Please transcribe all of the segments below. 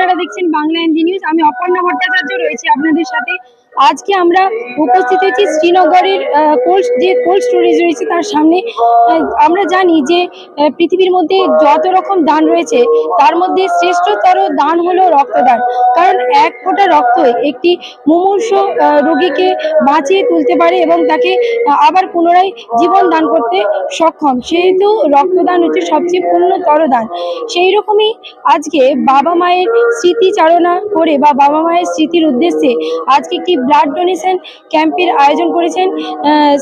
আপনারা দেখছেন Bangla NG news. আমি অপর্ণা ভট্টাচার্য রয়েছি আপনাদের সাথে। আজকে আমরা উপস্থিত হয়েছি শ্রীনগরের কোল্ড যে কোল্ড স্টোরেজ রয়েছে তার সামনে। আমরা জানি যে পৃথিবীর মধ্যে যত রকম দান রয়েছে, তার মধ্যে শ্রেষ্ঠতর দান হলো রক্তদান। কারণ এক ফোঁটা রক্ত একটি মুমূর্ষ রোগীকে বাঁচিয়ে তুলতে পারে এবং তাকে আবার পুনরায় জীবন দান করতে সক্ষম। সেহেতু রক্তদান হচ্ছে সবচেয়ে পূর্ণতর দান। সেই রকমই আজকে বাবা মায়ের স্মৃতিচারণা করে বা বাবা মায়ের স্মৃতির উদ্দেশ্যে আজকে একটি ব্লাড ডোনেশন ক্যাম্পের আয়োজন করেছেন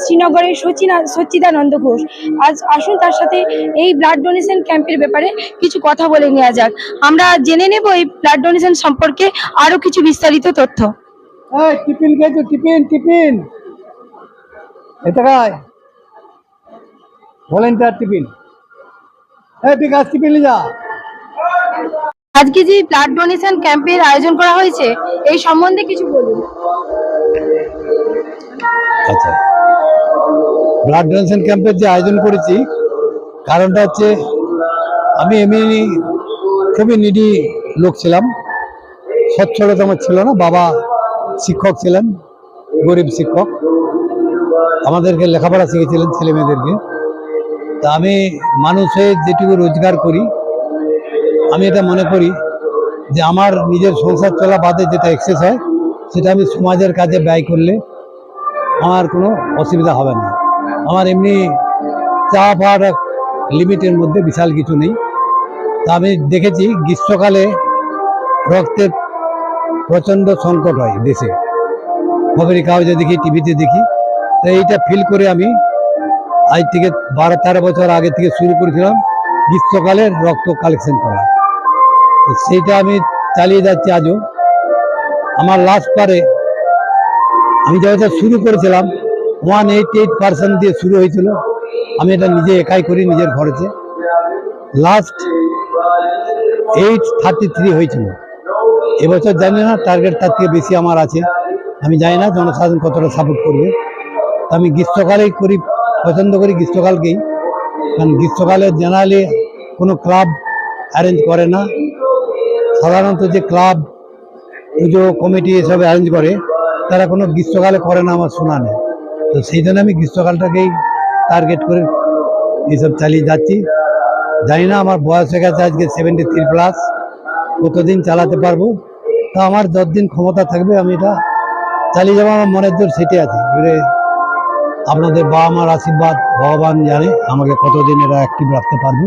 শ্রীনগরের সচিনা, সচ্চিদানন্দ ঘোষ। আজ আসুন তার সাথে এই ব্লাড ডোনেশন ক্যাম্পের ব্যাপারে কিছু কথা বলে নেওয়া যাক। আমরা জেনে নেব এই ব্লাড ডোনেশন সম্পর্কে আরও কিছু বিস্তারিত তথ্য। টিফিন খেয়েছো? Tiffin tiffin. এটা ভলেন্টিয়ার টিফিন। এই বিকাশ টিফিন নিয়ে যা? আজকে যে ব্লাড ডোনেশন ক্যাম্পের আয়োজন করা হয়েছে, এই সম্বন্ধে কিছু বলুন। আচ্ছা। ব্লাড ডোনেশন ক্যাম্পের যে আয়োজন করেছি, কারণটা হচ্ছে আমি এমনি খুবই নিডি লোক ছিলাম। সচ্ছলতা আমার ছিল না, বাবা শিক্ষক ছিলেন, গরিব শিক্ষক। আমাদেরকে লেখাপড়া শিখেছিলেন ছেলে মেয়েদেরকে তা আমি মানুষের যেটুকু রোজগার করি আমি এটা মনে করি যে আমার নিজের সংসার চলা বাদে যেটা এক্সেস হয়, সেটা আমি সমাজের কাজে ব্যয় করলে আমার কোনো অসুবিধা হবে না। আমার এমনি চা পাওয়ার লিমিটের মধ্যে বিশাল কিছু নেই। তা আমি দেখেছি গ্রীষ্মকালে রক্তের প্রচণ্ড সংকট হয় দেশে। খবরের কাগজে দেখি, টিভিতে দেখি। তো এইটা ফিল করে আমি আজ থেকে বারো তেরো বছর আগে থেকে শুরু করেছিলাম গ্রীষ্মকালে রক্ত কালেকশন করা। তো সেইটা আমি চালিয়ে যাচ্ছি আজও। আমার লাস্ট পারে আমি যেটা শুরু করেছিলাম ওয়ান এইট এইট পার্সেন্ট দিয়ে শুরু হয়েছিল। আমি এটা নিজে একাই করি, নিজের খরচে লাস্ট এইট থার্টি থ্রি হয়েছিল। এবছর জানি না টার্গেট তার থেকে বেশি আমার আছে। আমি জানি না জনসাধারণ কতটা সাপোর্ট করবে। তো আমি গ্রীষ্মকালেই করি, পছন্দ করি গ্রীষ্মকালকেই। কারণ গ্রীষ্মকালে জেনারেলি কোনো ক্লাব অ্যারেঞ্জ করে না। সাধারণত যে ক্লাব পুজো কমিটি এসব অ্যারেঞ্জ করে, তারা কোনো গ্রীষ্মকালে করে না আমার শোনা নেই। তো সেই জন্য আমি গ্রীষ্মকালটাকেই টার্গেট করে এইসব চালিয়ে যাচ্ছি। জানি না আমার বয়স হয়ে গেছে আজকে সেভেন্টি থ্রি প্লাস কতদিন চালাতে পারব? তা আমার যতদিন ক্ষমতা থাকবে আমি এটা চালিয়ে যাব, আমার মনের জোর সেটে আছে। এবারে আপনাদের বাবা মার আশীর্বাদ, ভগবান জানে আমাকে কতদিন এরা অ্যাক্টিভ রাখতে পারবে।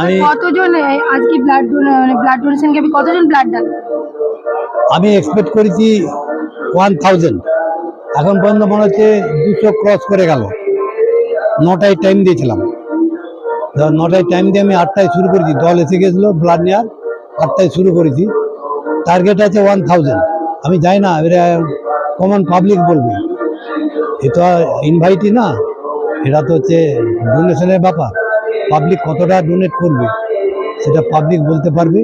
আমি কতজন আজকে ব্লাড মানে ব্লাড ডোনেশন ক্যাম্পে কতজন ব্লাড দান আমি এক্সপেক্ট করেছি ওয়ান থাউজেন্ড এখন পর্যন্ত মনে হচ্ছে দুশো ক্রস করে গেল। নটায় টাইম দিয়েছিলাম। নটায় টাইম দিয়ে আমি আটটায় শুরু করেছি। দল এসে গেছিল ব্লাড নেওয়ার আটটায় শুরু করেছি। টার্গেট আছে ওয়ান থাউজেন্ড আমি যাই না এবারে কমন পাবলিক বলবে। এ তো ইনভাইটই না এটা তো হচ্ছে ডোনেশনের ব্যাপার। পাবলিক কতটা ডোনেট করবে সেটা পাবলিক বলতে পারবে।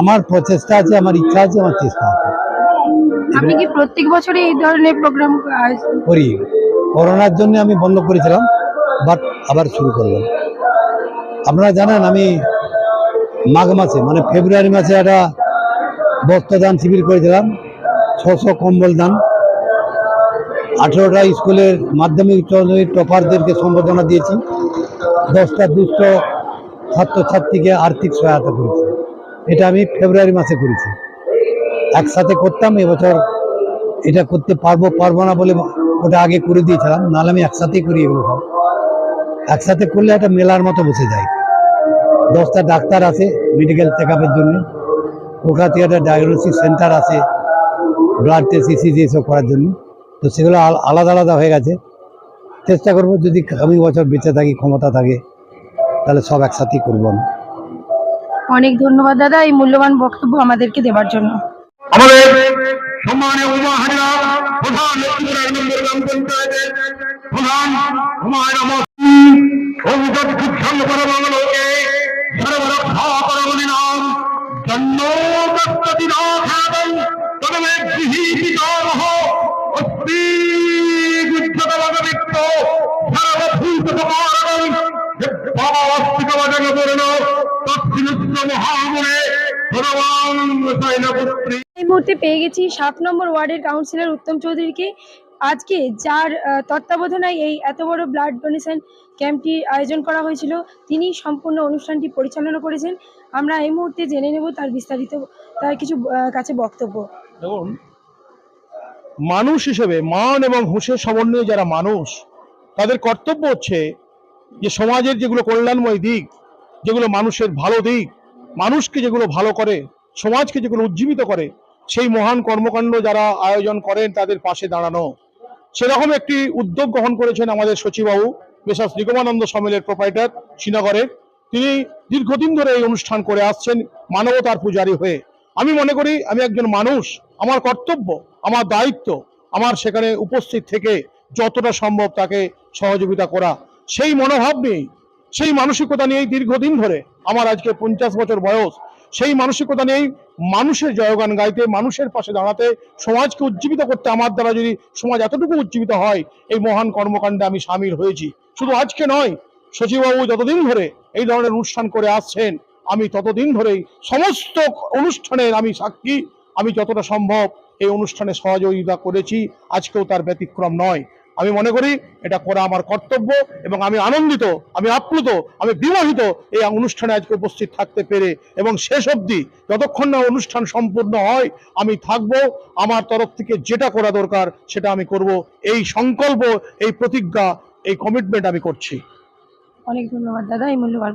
আমার প্রচেষ্টা আছে আমার ইচ্ছা আছে আমার চেষ্টা আছে। আপনি কি প্রত্যেক বছরে এই ধরনের প্রোগ্রাম করি। করোনার জন্য আমি বন্ধ করেছিলাম বাট আবার শুরু করলাম। আপনারা জানেন আমি মাঘ মাসে মানে ফেব্রুয়ারি মাসে একটা বস্ত্রদান শিবির করেছিলাম ছশো কম্বল দান। আঠেরোটা স্কুলের মাধ্যমিক উচ্চ টপারদেরকে সম্বোধনা দিয়েছি। দশটা দুস্থ ছাত্রছাত্রীকে আর্থিক সহায়তা করেছি। এটা আমি ফেব্রুয়ারি মাসে করেছি। একসাথে করতাম, এবছর এটা করতে পারব পারব না বলে ওটা আগে করে দিয়েছিলাম, নাহলে আমি একসাথেই করি এগুলো সব। একসাথে করলে একটা মেলার মতো বসে যায়। দশটা ডাক্তার আছে মেডিকেল চেক আপের জন্য। কলকাতা একটা ডায়াগনোসিস সেন্টার আছে ব্লাড টেস্ট ইসিজি এসব করার জন্য। তো সেগুলো আল- আলাদা আলাদা হয়ে গেছে। চেষ্টা করব যদি আগামী বছর বেঁচে থাকি ক্ষমতা থাকে তাহলে সব একসাথেই করব আমি। অনেক ধন্যবাদ দাদা এই মূল্যবান বক্তব্য আমাদেরকে দেওয়ার জন্য। আমাদের সম্মানীয় উমা হাজরা প্রধান লক্ষ্মীপুর এক নম্বর গ্রাম পঞ্চায়েতের প্রধান হুমায়ুন আহমদ অভিযোগ উৎসন্ন করা বাংলোকে সর্বরক্ষা করবনি নাম জন্ম দত্ততি তবে গৃহীতিকারহ এই মুহূর্তে পেয়ে গেছি সাত নম্বর ওয়ার্ডের কাউন্সিলর উত্তম চৌধুরীকে। আজকে যার তত্ত্বাবধানায় এই এত বড় ব্লাড ডোনেশন ক্যাম্পটি আয়োজন করা হয়েছিল তিনি সম্পূর্ণ অনুষ্ঠানটি পরিচালনা করেছেন। আমরা এই মুহূর্তে জেনে নেব তার বিস্তারিত তার কিছু কাছে বক্তব্য। দেখুন মানুষ হিসেবে মান এবং হুঁশের সমন্বয়ে যারা মানুষ তাদের কর্তব্য হচ্ছে যে সমাজের যেগুলো কল্যাণময় দিক যেগুলো মানুষের ভালো দিক মানুষকে যেগুলো ভালো করে, সমাজকে যেগুলো উজ্জীবিত করে, সেই মহান কর্মকাণ্ড যারা আয়োজন করেন তাদের পাশে দাঁড়ানো। সেরকম একটি উদ্যোগ গ্রহণ করেছেন আমাদের সচিবাবু মেসাস নিগমানন্দ সমিলের প্রোপাইটার শ্রীনগরের। তিনি দীর্ঘদিন ধরে এই অনুষ্ঠান করে আসছেন মানবতার পূজারী হয়ে। আমি মনে করি, আমি একজন মানুষ, আমার কর্তব্য, আমার দায়িত্ব, আমার সেখানে উপস্থিত থেকে যতটা সম্ভব তাকে সহযোগিতা করা। সেই মনোভাব নিয়েই সেই মানসিকতা নিয়েই দীর্ঘদিন ধরে আমার আজকে পঞ্চাশ বছর বয়স, সেই মানসিকতা নিয়েই মানুষের জয়গান গাইতে, মানুষের পাশে দাঁড়াতে, সমাজকে উজ্জীবিত করতে আমার দ্বারা যদি সমাজ এতটুকু উজ্জীবিত হয়, এই মহান কর্মকাণ্ডে আমি সামিল হয়েছি। শুধু আজকে নয় সচিববাবু যতদিন ধরে এই ধরনের অনুষ্ঠান করে আসছেন, আমি ততদিন ধরেই সমস্ত অনুষ্ঠানের আমি সাক্ষী। আমি যতটা সম্ভব এই অনুষ্ঠানে সহযোগিতা করেছি, আজকেও তার ব্যতিক্রম নয়। আমি মনে করি এটা করা আমার কর্তব্য এবং আমি আনন্দিত, আমি আপ্লুত, আমি বিমোহিত এই অনুষ্ঠানে আজকে উপস্থিত থাকতে পেরে এবং শেষ অবধি যতক্ষণ না অনুষ্ঠান সম্পূর্ণ হয়, আমি থাকব। আমার তরফ থেকে যেটা করা দরকার সেটা আমি করব। এই সংকল্প, এই প্রতিজ্ঞা, এই কমিটমেন্ট আমি করছি। অনেক ধন্যবাদ দাদা, এই মূল্যবান